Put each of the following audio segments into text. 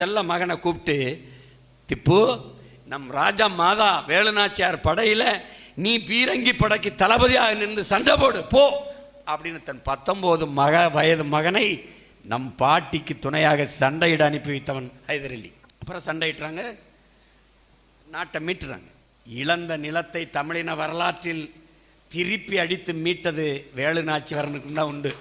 செல்ல மகனை கூப்பிட்டு திப்பு நம் ராஜா மாதா வேலுநாச்சியார் படையில நீ பீரங்கி படைக்கு தளபதியாக நின்று சண்டை போடு போ அப்படின்னு தன் பத்தொம்போது மக வயது மகனை நம் பாட்டிக்கு துணையாக சண்டையிட அனுப்பி வைத்தவன் ஹைதரலி அப்புறம் சண்டையிட்டுறாங்க நாட்டை மீட்டுறாங்க. இழந்த நிலத்தை தமிழின வரலாற்றில் திருப்பி அடித்து மீட்டது வேலு நாச்சியாரனுக்கு தான் உண்டு.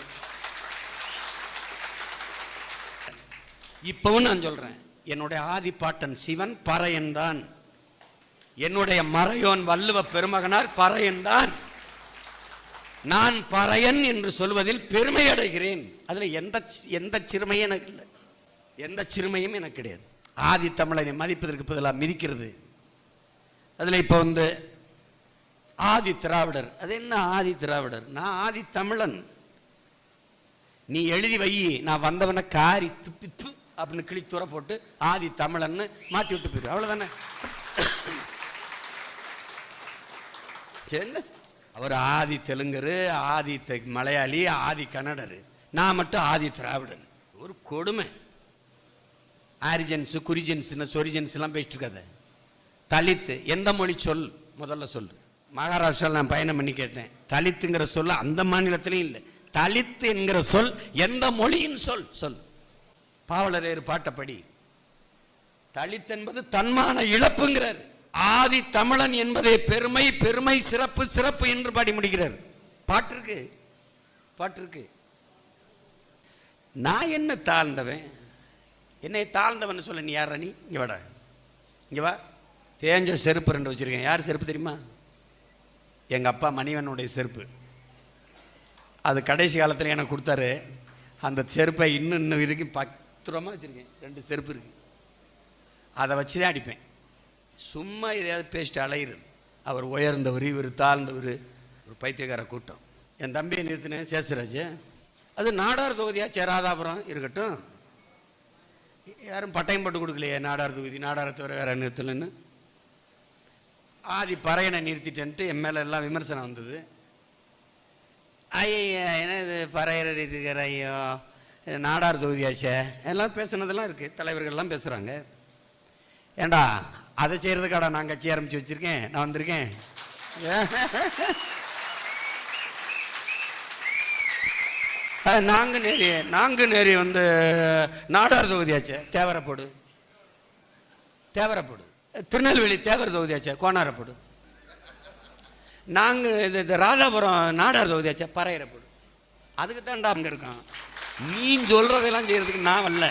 இப்பவும் நான் சொல்றேன் என்னுடைய ஆதிப்பாட்டன் சிவன் பறையன் தான். என்னுடைய மறையோன் வள்ளுவ பெருமகனார் பறையன் தான். நான் பறையன் என்று சொல்வதில் பெருமை அடைகிறேன். அதுல எந்த எந்த சிறுமையும் எனக்கு இல்லை. எந்த சிறுமையும் எனக்கு கிடையாது. ஆதி தமிழனை மதிப்பதற்கு பதிலாக மிதிக்கிறது. அதில் இப்போ வந்து ஆதி திராவிடர். அது என்ன ஆதி திராவிடர்? நான் ஆதி தமிழன். நீ எழுதி வை. நான் வந்தவனை காரி துப்பி து அப்படின்னு கிழித்துற போட்டு ஆதி தமிழன்னு மாற்றி விட்டு போயிரு அவ்வளோதானே என்ன? அவர் ஆதி தெலுங்கர் ஆதி மலையாளி ஆதி கன்னடரு. நான் மட்டும் ஆதி திராவிடர் ஒரு கொடுமை. ஆரிஜன்ஸ் குறிஜன்ஸ் சொரிஜென்ஸ்லாம் எல்லாம் பேசிட்டு இருக்காத தலித்து எந்த மொழி சொல்? முதல்ல சொல்லு. மகாராஷ்டிராவில் நான் பயணம் பண்ணி கேட்டேன். தலித்துங்கிற சொல் அந்த மாநிலத்திலையும் இல்லை. தலித்து என்கிற சொல் எந்த மொழியின் சொல்? சொல் பாவலரேறு பாட்டப்படி. தலித் என்பது தன்மான இழப்புங்கிறார். ஆதி தமிழன் என்பதே பெருமை பெருமை சிறப்பு சிறப்பு என்று பாடி முடிக்கிறார். பாட்டிருக்கு பாட்டிருக்கு. நான் என்ன தாழ்ந்தவன்? என்னை தாழ்ந்தவன் சொல்ல நீ யார் நீ? இங்கே வாடா. இங்கே வா. தேஞ்ச செருப்பு ரெண்டு வச்சுருக்கேன். யார் செருப்பு தெரியுமா? எங்கள் அப்பா மணிவனுடைய செருப்பு. அது கடைசி காலத்தில் எனக்கு கொடுத்தாரு. அந்த செருப்பை இன்னும் இன்னும் வரைக்கும் பத்திரமா வச்சுருக்கேன். ரெண்டு செருப்பு இருக்கு. அதை வச்சு தான் அடிப்பேன். சும்மா எதையாவது பேசிட்டு அலையிறது. அவர் உயர்ந்தவர் இவர் தாழ்ந்தவர். ஒரு பைத்தியக்கார கூட்டம். என் தம்பியை நிறுத்தினேன் சேசராஜ். அது நாடார் தொகுதியாக சேராதாபுரம் இருக்கட்டும். யாரும் பட்டயம் போட்டு கொடுக்கலையே நாடார் தொகுதி. நாடாரை தவிர வேற நிறுத்தலன்னு. ஆதி பறையனை நிறுத்திட்டேன்ட்டு என் மேலே எல்லாம் விமர்சனம் வந்தது. ஐயா என்ன இது பறையரை நிறுத்திக்கிற ஐயோ. நாடார் தொகுதியாச்சே. எல்லாம் பேசுனதெல்லாம் இருக்குது தலைவர்கள்லாம் பேசுகிறாங்க ஏண்டா அதை செய்கிறதுக்காடா நான் கட்சி ஆரம்பித்து வச்சுருக்கேன். நான் வந்திருக்கேன். நாங்கள் நேரி நாங்கள் நேரி வந்து நாடார் தொகுதியாச்சே. தேவரப்போடு. தேவரப்போடு. திருநெல்வேலி தேவர தொகுதியாச்சே கோணாரப்போடு நாங்கள் இது ராதாபுரம் நாடார் தொகுதியாச்சே பறையிறப்போடு அதுக்கு தான்டா அங்கே இருக்கோம் நீ சொல்கிறதெல்லாம் செய்கிறதுக்கு நான் வரல.